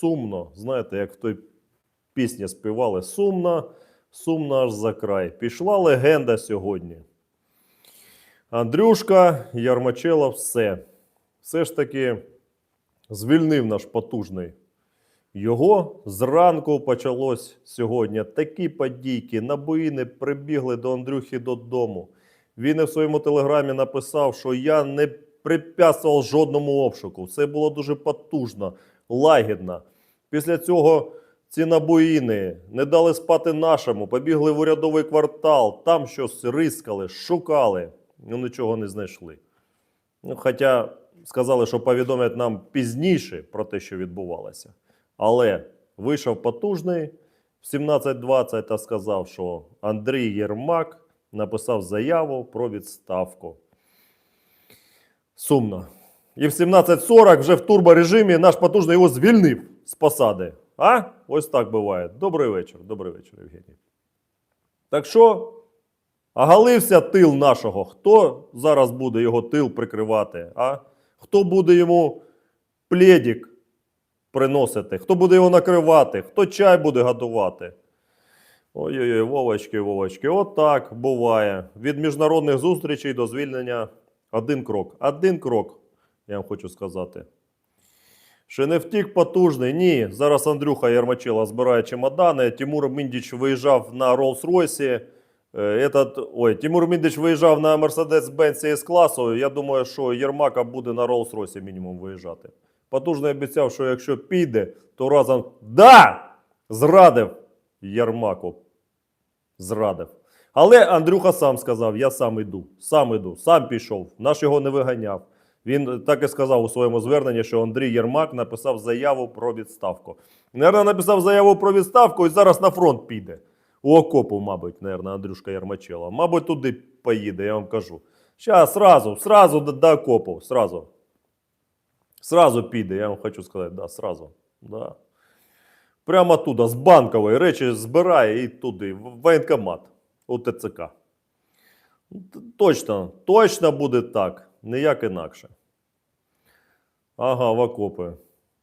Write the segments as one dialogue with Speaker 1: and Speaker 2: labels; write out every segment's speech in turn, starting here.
Speaker 1: сумно. Знаєте, як в той пісні співали сумно, сумно аж за край. Пішла легенда сьогодні. Андрюшка Ярмачелов все. Все ж таки звільнив наш потужний. Його зранку почалось сьогодні. Такі подійки, набоїни прибігли до Андрюхи додому. Він і в своєму телеграмі написав, що я не припятствував жодному обшуку. Все було дуже потужно, лагідно. Після цього ці набоїни не дали спати нашому, побігли в урядовий квартал, там щось рискали, шукали, ну нічого не знайшли. Ну, хоча сказали, що повідомлять нам пізніше про те, що відбувалося. Але вийшов потужний в 17.20 та сказав, що Андрій Єрмак написав заяву про відставку. Сумно. І в 17.40 вже в турборежимі наш потужний його звільнив з посади. А? Ось так буває. Добрий вечір. Добрий вечір, Євгеній. Так що, оголився тил нашого. Хто зараз буде його тил прикривати? А? Хто буде йому пледик приносити? Хто буде його накривати? Хто чай буде готувати? Ой-ой-ой, Вовочки, Вовочки, от буває. Від міжнародних зустрічей до звільнення один крок. Один крок, я вам хочу сказати. Ще не втік потужний. Ні. Зараз Андрюха Ярмачила збирає чемодани. Тимур Міндіч виїжджав на Роллс-Ройсі. Е, Этот, ой, Тимур Міндіч виїжджав на Mercedes-Benz с класу. Я думаю, що Єрмака буде на Роллс-Ройсі мінімум виїжджати. Потужний обіцяв, що якщо піде, то разом да! Зрадив Єрмаку. Зрадив. Але Андрюха сам сказав: я сам іду, сам іду, сам пішов. Наш його не виганяв. Він так і сказав у своєму зверненні, що Андрій Єрмак написав заяву про відставку. Наверно, написав заяву про відставку і зараз на фронт піде. У окопу, мабуть, наверно, Андрюшка Єрмачела. Мабуть, туди поїде, я вам кажу. Зараз, сразу, сразу до, до окопу, сразу. Сразу піде, я вам хочу сказати, да, сразу. Да. Прямо туди, з банкової речі збирає і туди, в воєнкомат, у ТЦК. Точно, точно буде так, ніяк інакше. Ага, в окопи.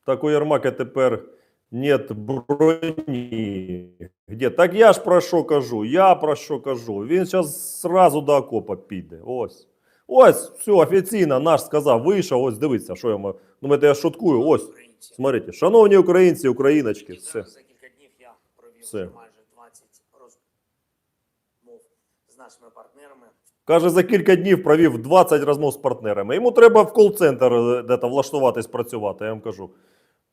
Speaker 1: Так у Єрмака тепер нет броні. Где? Так я ж про що кажу, я про що кажу. Він зараз сразу до окопа піде. Ось. Ось, все, офіційно наш сказав, вийшов, ось дивіться, що я маю. Ну, Думаєте, я шуткую, ось. Смотрите, шановні українці, україночки, все. Все.
Speaker 2: вже майже 20 розмов з нашими партнерами.
Speaker 1: Каже, за кілька днів провів 20 розмов з партнерами. Йому треба в кол-центр е, де-то влаштуватись працювати, я вам кажу.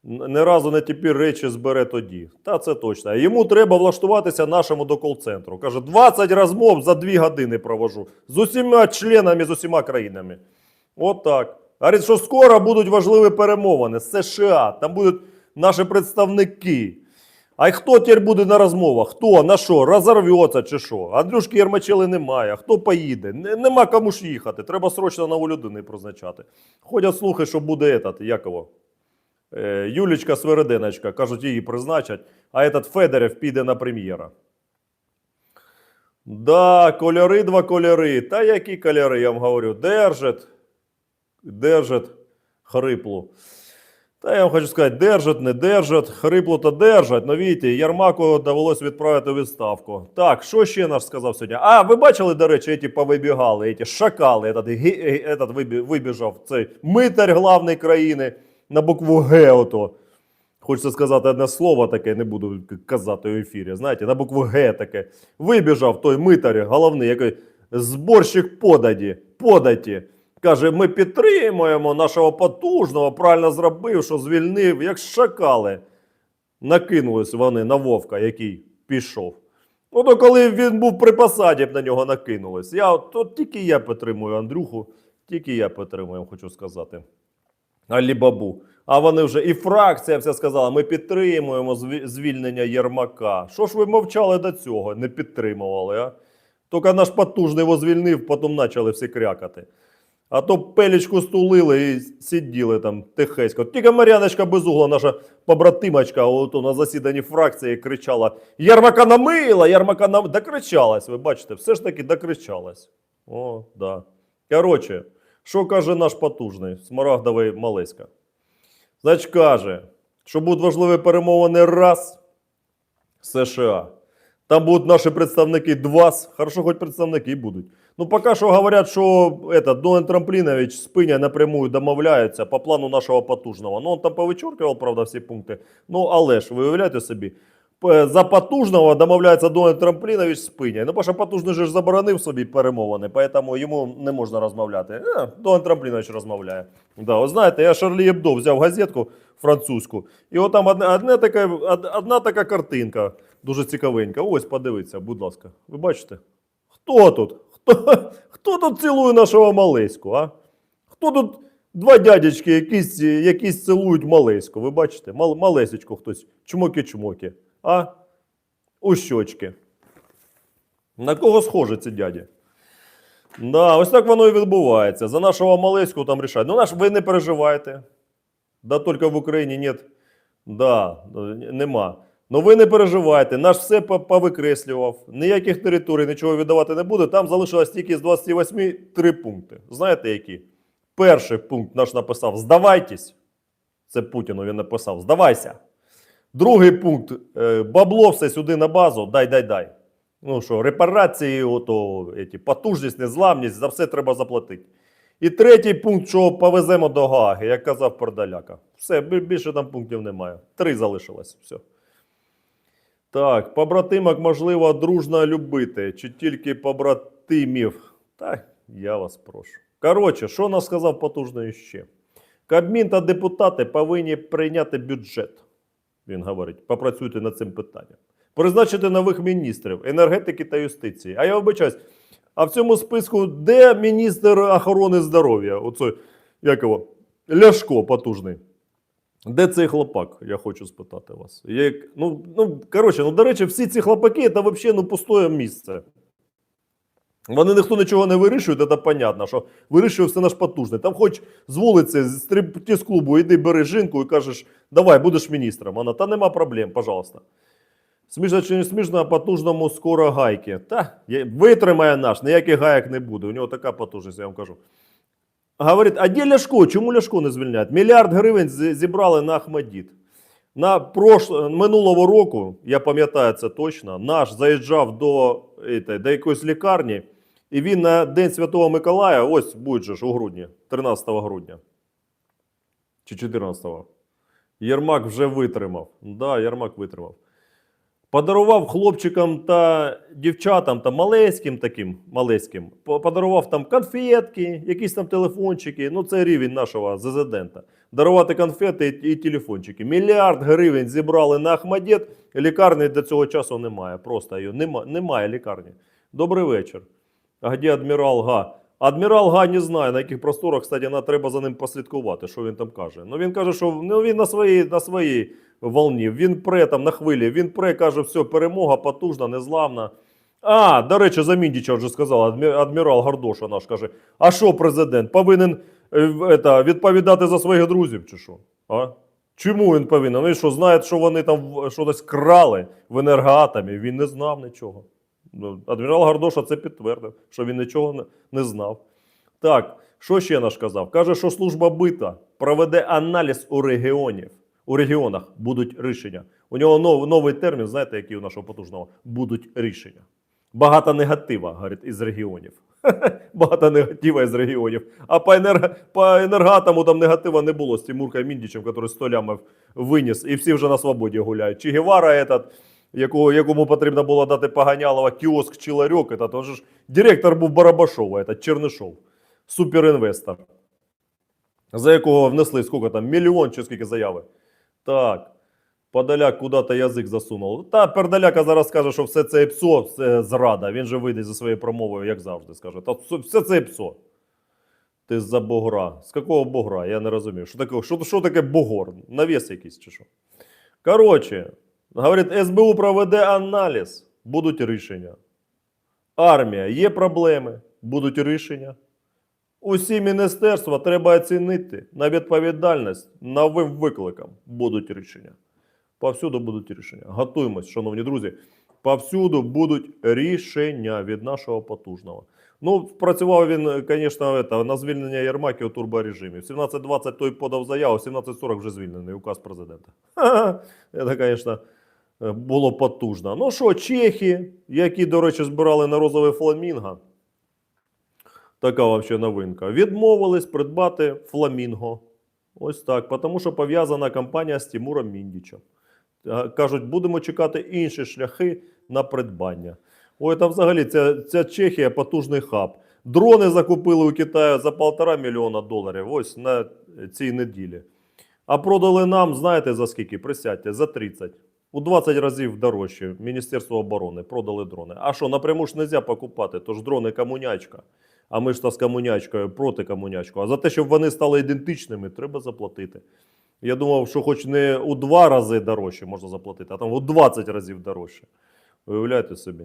Speaker 1: Н- Ні разу не тепер речі збере тоді. Та це точно. Йому треба влаштуватися нашому до кол-центру. Каже, 20 розмов за 2 години провожу з усіма членами, з усіма країнами. От так. Говорить, що скоро будуть важливі перемовини з США. Там будуть наші представники. А хто тепер буде на розмовах? Хто? На що? Розорветься чи що? Андрюшки Єрмачели немає. Хто поїде? Нема кому ж їхати. Треба срочно нову людину призначати. Ходять слухи, що буде этот, Яково. Е, Юлічка Свереденочка, кажуть, її призначать, а этот Федорев піде на прем'єра. Да, кольори, два кольори. Та які кольори, я вам говорю, держать, держать хриплу. Та я вам хочу сказати, держать, не держать, хрипло то держать. Ну, видите, Ярмаку довелось відправити відставку. Так, що ще наш сказав сьогодні? А, ви бачили, до речі, ті повибігали, ті шакали, этот, е, этот вибі- вибіжав, цей митар главний країни на букву Г ото. Хочеться сказати одне слово таке, не буду казати в ефірі. Знаєте, на букву Г таке. Вибіжав той митар головний, який зборщик подаді, податі. Каже, ми підтримуємо нашого потужного, правильно зробив, що звільнив, як шакали. Накинулись вони на Вовка, який пішов. Ну, то коли він був при посаді, б на нього накинулись. Я, от тільки я підтримую Андрюху, тільки я підтримую, хочу сказати. Алібабу. А вони вже і фракція вся сказала: ми підтримуємо звільнення Єрмака. Що ж ви мовчали до цього? Не підтримували, а? Тільки наш потужний його звільнив, потім почали всі крякати. А то пелічку стулили і сиділи там тихесько. Тільки Мар'яночка Безугла, наша побратимочка, ото на засіданні фракції кричала: Ярмака намила, Ярмака нам. Докричалась, ви бачите, все ж таки докричалась. О, да. Коротше, що каже наш потужний, Смарагдовий Малеська? Значить, каже, що будуть важливі перемовини раз США. Там будуть наші представники два. Хорошо, хоч представники будуть. Ну, поки що говорять, що этот, Дональд Трамплінович з Пиня напрямую домовляються по плану нашого потужного. Ну, он там повичоркував, правда, всі пункти. Ну, але ж, ви уявляєте собі, за потужного домовляється Дональд Трамплінович з Пиня. Ну, що потужний же заборонив собі перемовини, поэтому йому не можна розмовляти. Е, Дональд Трамплінович розмовляє. Да, от знаєте, я Шарлі Ебдо взяв газетку французьку, і от там одна, одна, така, одна така картинка, дуже цікавенька. Ось, подивіться, будь ласка. Ви бачите? Хто тут? Хто, хто тут цілує нашого Малеську, а? Хто тут два дядечки якісь, якісь цілують Малеську? Ви бачите? Мал, Малесечко хтось, чмоки-чмоки, а? У щочки. На кого схожі ці дяді? Да, ось так воно і відбувається. За нашого Малеську там рішають. Ну, наш, ви не переживайте. Да, тільки в Україні нет. Да, нема. Ну ви не переживайте, наш все повикреслював, ніяких територій, нічого віддавати не буде. Там залишилось тільки з 28 три пункти. Знаєте які? Перший пункт наш написав: здавайтесь. Це Путіну він написав: здавайся. Другий пункт: е, бабло все сюди на базу, дай, дай, дай. Ну що, репарації, ото, еті, потужність, незламність, за все треба заплатити. І третій пункт, що повеземо до Гааги, як казав Пердаляка. Все, більше там пунктів немає. Три залишилось. Все. Так, побратимок можливо дружно любити, чи тільки побратимів. Так, я вас прошу. Коротше, що нас сказав потужно ще? Кабмін та депутати повинні прийняти бюджет. Він говорить, попрацюйте над цим питанням. Призначити нових міністрів енергетики та юстиції. А я вибачаюсь, а в цьому списку де міністр охорони здоров'я? Оце, як його? Ляшко потужний. Де цей хлопак? Я хочу спитати вас. Як, ну, ну, коротше, ну, до речі, всі ці хлопаки це взагалі ну, пустое місце. Вони ніхто нічого не вирішує, це понятно, що вирішує все наш потужний. Там хоч з вулиці, з стриптіз клубу, йди бери жінку і кажеш, давай, будеш міністром. Вона, та нема проблем, пожалуйста. Смішно чи не смішно, а потужному скоро гайки. Та, витримає наш, ніяких гаяк не буде. У нього така потужність, я вам кажу. Говорить, а де Ляшко? Чому Ляшко не звільняють? Мільярд гривень зібрали на Ахмадіт. На прош... минулого року, я пам'ятаю це точно, наш заїжджав до, до якоїсь лікарні, і він на День Святого Миколая, ось буде же ж у грудні, 13 грудня. Чи 14-го. Єрмак вже витримав. Да, Єрмак витримав. Подарував хлопчикам та дівчатам та малеським таким малеським, подарував там конфетки, якісь там телефончики. Ну, це рівень нашого зазидента. Дарувати конфети і, і телефончики. Мільярд гривень зібрали на Ахмадєт. Лікарні до цього часу немає. Просто її нема, немає лікарні. Добрий вечір. А де адмірал Га? Адмірал Га не знає, на яких просторах, кстати, треба за ним послідкувати, що він там каже. Ну він каже, що ну, він на своїй, на своїй волні, він пре там на хвилі, він пре, каже, все, перемога потужна, незламна. А, до речі, за Міндіча вже сказав, адмірал Гардоша наш каже, а що президент, повинен е, в- ета, відповідати за своїх друзів чи що? А? Чому він повинен? Він що, знає, що вони там в- що десь крали в енергоатомі, він не знав нічого. Ну, Адмірал Гардоша це підтвердив, що він нічого не знав. Так, що ще наш казав? Каже, що служба бита проведе аналіз у регіонів. У регіонах будуть рішення. У нього нов, новий термін, знаєте, який у нашого потужного? Будуть рішення. Багато негатива, говорить, із регіонів. Багато негатива із регіонів. А по, енерго, по енергатому там негатива не було з Тимуркою Міндічем, який 100 лямів виніс, і всі вже на свободі гуляють. Чи Гевара этот, якого, якому потрібно було дати Поганялова кіоск чи ларьок, этот, он же ж директор був Барабашова, этот, Чернишов, суперінвестор, за якого внесли скільки там, мільйон чи скільки заяви. Так, Подоляк куди-то язик засунув. Та Пердаляка зараз скаже, що все це ПСО, це зрада. Він же вийде зі своєю промовою, як завжди, скаже. Та все- все це ПСО. Ти за Богра. З якого Богра? Я не розумію. Що таке, що, що таке Богор? Навіс якийсь чи що? Коротше, говорить, СБУ проведе аналіз, будуть рішення. Армія, є проблеми, будуть рішення. Усі міністерства треба оцінити на відповідальність новим викликам будуть рішення. Повсюди будуть рішення. Готуємось, шановні друзі. повсюду будуть рішення від нашого потужного. Ну, працював він, звісно, на звільнення Єрмаки у турборежимі. В 17.20 той подав заяву, в 17.40 вже звільнений указ президента. Це, звісно, було потужно. Ну що, чехи, які, до речі, збирали на розовий фламінго, така взагалі новинка, відмовились придбати фламінго. Ось так, тому що пов'язана кампанія з Тимуром Міндічем. Е, Кажуть, будемо чекати інші шляхи на придбання. Ой, там взагалі ця, ця Чехія потужний хаб. Дрони закупили у Китаю за полтора мільйона доларів. Ось на цій неділі. А продали нам, знаєте, за скільки? Присядьте, за 30. У 20 разів дорожче. Міністерство оборони продали дрони. А що, напряму ж не можна покупати? Тож дрони комунячка. А ми ж та з комунячкою проти комунячку. А за те, щоб вони стали ідентичними, треба заплатити. Я думав, що хоч не у два рази дорожче можна заплатити, а там у 20 разів дорожче. Уявляєте собі.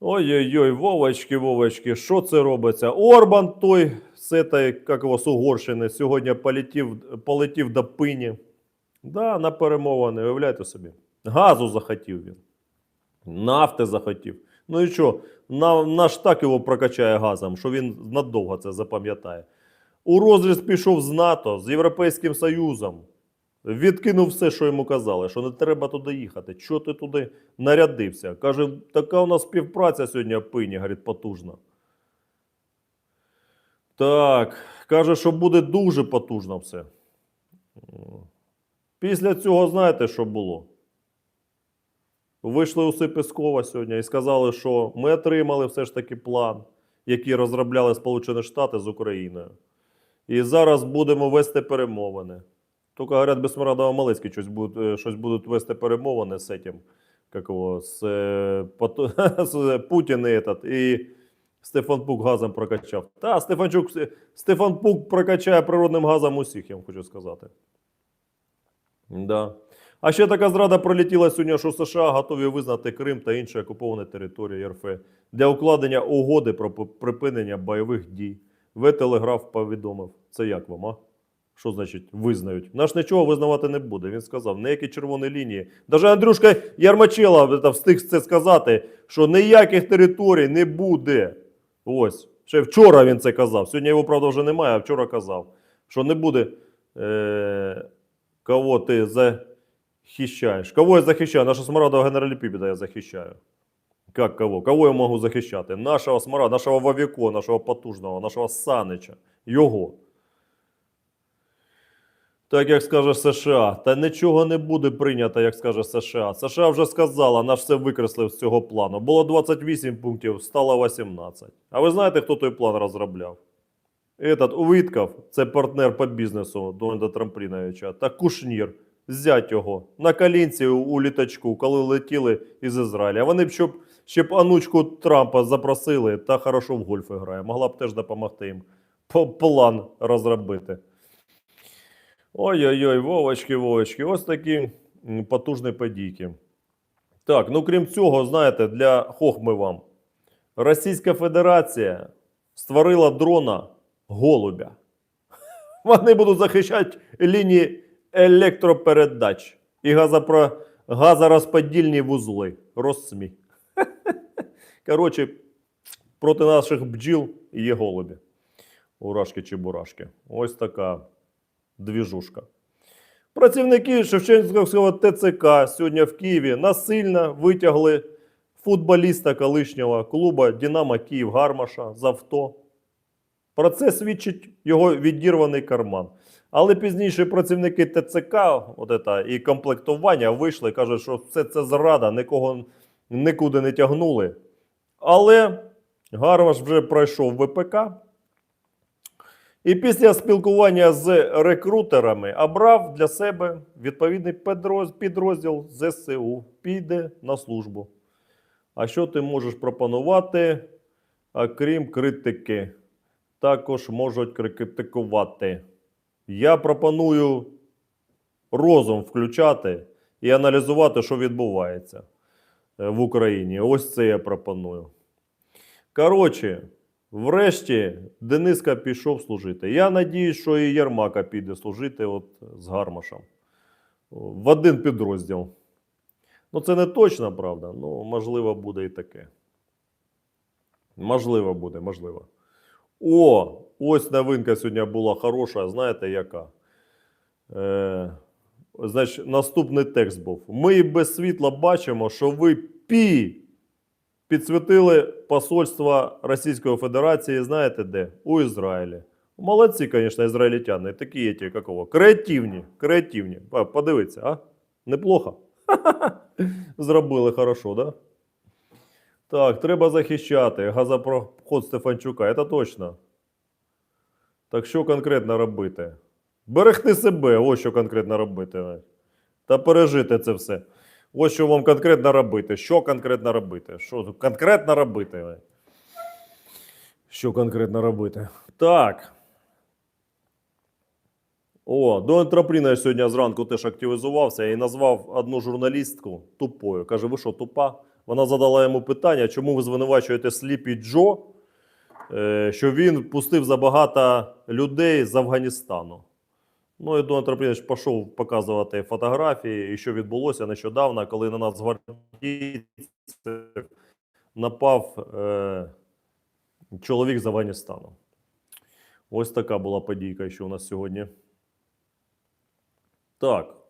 Speaker 1: Ой-ой-ой, Вовочки, Вовочки, що це робиться? Орбан той з этой, як його, з Угорщини, сьогодні полетів, полетів до пині. Да, на перемовини, уявляєте собі. Газу захотів він. Нафти захотів. Ну і що, на, наш так його прокачає газом, що він надовго це запам'ятає. У розріз пішов з НАТО, з Європейським Союзом. Відкинув все, що йому казали, що не треба туди їхати. Чого ти туди нарядився? Каже, така у нас співпраця сьогодні пині, говорить, потужна. Так, каже, що буде дуже потужно все. Після цього знаєте, що було? Вийшли уси Пескова сьогодні і сказали, що ми отримали все ж таки план, який розробляли Сполучені Штати з Україною. І зараз будемо вести перемовини. Тільки, говорять, Безсмарадова Малицький щось будуть, е, щось будуть вести перемовини з этим, как его, з, е, з Путін і, этот, і Стефан Пук газом прокачав. Та, Стефанчук, Стефан Пук прокачає природним газом усіх, я вам хочу сказати. Да. А ще така зрада пролетіла сьогодні, що США готові визнати Крим та інші окуповані території РФ для укладення угоди про припинення бойових дій. В Телеграф повідомив. Це як вам, а? Що значить визнають? Наш нічого визнавати не буде. Він сказав, ніякі червоні лінії. Даже Андрюшка Ярмачела встиг це сказати, що ніяких територій не буде. Ось. Ще вчора він це казав. Сьогодні його, правда, вже немає, а вчора казав, що не буде. Е- кого ти захищаєш? Кого я захищаю? Нашого смарадового генераліпіпіда я захищаю. Как кого? Кого я можу захищати? Нашого смара, нашого Вавіко, нашого потужного, нашого Санича. Його. Так як скаже США, та нічого не буде прийнято, як скаже США. США вже сказала, наш все викреслив з цього плану. Було 28 пунктів, стало 18. А ви знаєте, хто той план розробляв? Этот Увитков, це партнер по бізнесу Дональда Трампліновича, та Кушнір, зять його, на колінці у, літачку, коли летіли із Ізраїля. Вони б щоб, щоб анучку Трампа запросили та хорошо в гольф грає. Могла б теж допомогти їм план розробити. Ой-ой-ой, Вовочки, Вовочки, ось такі потужні подійки. Так, ну крім цього, знаєте, для хохми вам. Російська Федерація створила дрона голубя. Вони будуть захищати лінії електропередач і газопро... газорозподільні вузли. Розсмі. Коротше, проти наших бджіл є голубі. Урашки чи бурашки. Ось така двіжушка. Працівники Шевченківського ТЦК сьогодні в Києві насильно витягли футболіста колишнього клубу Динамо Київ Гармаша з авто. Про це свідчить його відірваний карман. Але пізніше працівники ТЦК от это, і комплектування вийшли кажуть, що все це зрада, нікого нікуди не тягнули. Але Гармаш вже пройшов ВПК. І після спілкування з рекрутерами обрав для себе відповідний підрозділ ЗСУ. Піде на службу. А що ти можеш пропонувати, а крім критики? Також можуть критикувати. Я пропоную розум включати і аналізувати, що відбувається е, в Україні. Ось це я пропоную. Коротше, врешті Дениска пішов служити. Я надіюсь, що і Єрмака піде служити от з Гармашем. В один підрозділ. Ну, це не точно, правда. Ну, можливо, буде і таке. Можливо, буде, можливо. О, ось новинка сьогодні була хороша, знаєте, яка? Е, значить, наступний текст був. Ми без світла бачимо, що ви пі підсвітили посольство Російської Федерації, знаєте де? У Ізраїлі. Молодці, звісно, ізраїльтяни. Такі ті, як кого? Креативні, креативні. Подивіться, а? Неплохо. Зробили хорошо, да? Так, треба захищати. Газопроход Стефанчука, це точно. Так що конкретно робити? Берегти себе, ось що конкретно робити. Та пережити це все. Ось що вам конкретно робити. Що конкретно робити? Що конкретно робити? Що конкретно робити? Так. О, Дональд Трампліна сьогодні зранку теж активізувався і назвав одну журналістку тупою. Каже, ви що, тупа? Вона задала йому питання, чому ви звинувачуєте Сліпі Джо, е, що він пустив забагато людей з Афганістану. Ну і Дональд Трамплінович пішов показувати фотографії, і що відбулося нещодавно, коли на нас напав е, чоловік з Афганістану. Ось така була подійка, що у нас сьогодні. Так.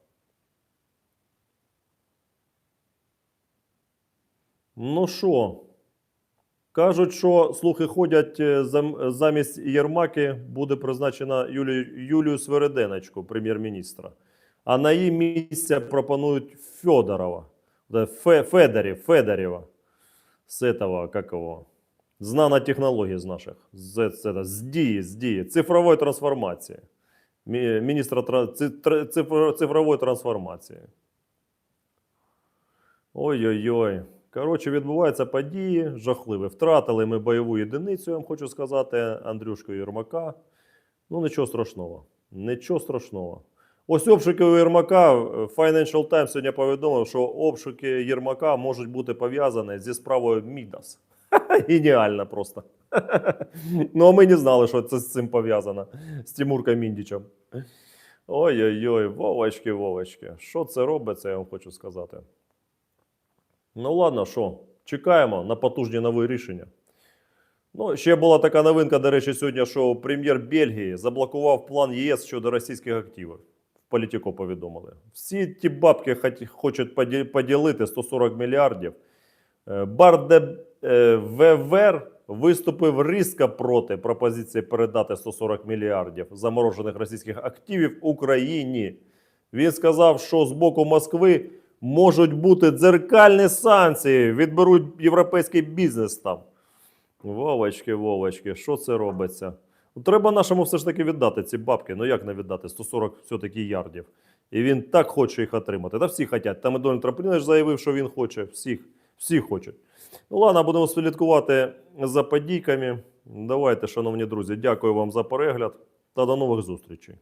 Speaker 1: Ну що? Кажуть, що слухи ходять е, замість Єрмаки буде призначена Юлію, Юлію Свереденочку, прем'єр-міністра. А на її місце пропонують Федорова. Федорів, Федорєва. З этого, как его? З нанотехнологій з наших. З, з, з дії, з дії. Цифрової трансформації. Мі- Міністра тра- ци- тр- цифро- цифрової трансформації. Ой-ой-ой. Коротше, відбуваються події жахливі. Втратили ми бойову єдиницю, я вам хочу сказати, Андрюшку Єрмака. Ну, нічого страшного. Нічого страшного. Ось обшуки Єрмака. е, Financial Times сьогодні повідомив, що обшуки Єрмака можуть бути пов'язані зі справою Мідас. Геніально просто. Ну, а ми не знали, що це з цим пов'язано. З Тимурком Міндічем. Ой-ой-ой, Вовочки, Вовочки. Що це робиться, я вам хочу сказати. Ну ладно, що, чекаємо на потужні нові рішення. Ну, ще була така новинка, до речі, сьогодні, що прем'єр Бельгії заблокував план ЄС щодо російських активів. В політико повідомили. Всі ті бабки хочуть поділити 140 мільярдів. Е, Барде е, ВВР виступив різко проти пропозиції передати 140 мільярдів заморожених російських активів Україні. Він сказав, що з боку Москви можуть бути дзеркальні санкції, відберуть європейський бізнес там. Вовочки, Вовочки, що це робиться? Ну, Треба нашому все ж таки віддати ці бабки. Ну як не віддати? 140 все-таки ярдів. І він так хоче їх отримати. Та всі хочуть. Там і Дональд Трамплінович заявив, що він хоче. Всіх, всі хочуть. Ну ладно, будемо слідкувати за подійками. Давайте, шановні друзі, дякую вам за перегляд та до нових зустрічей.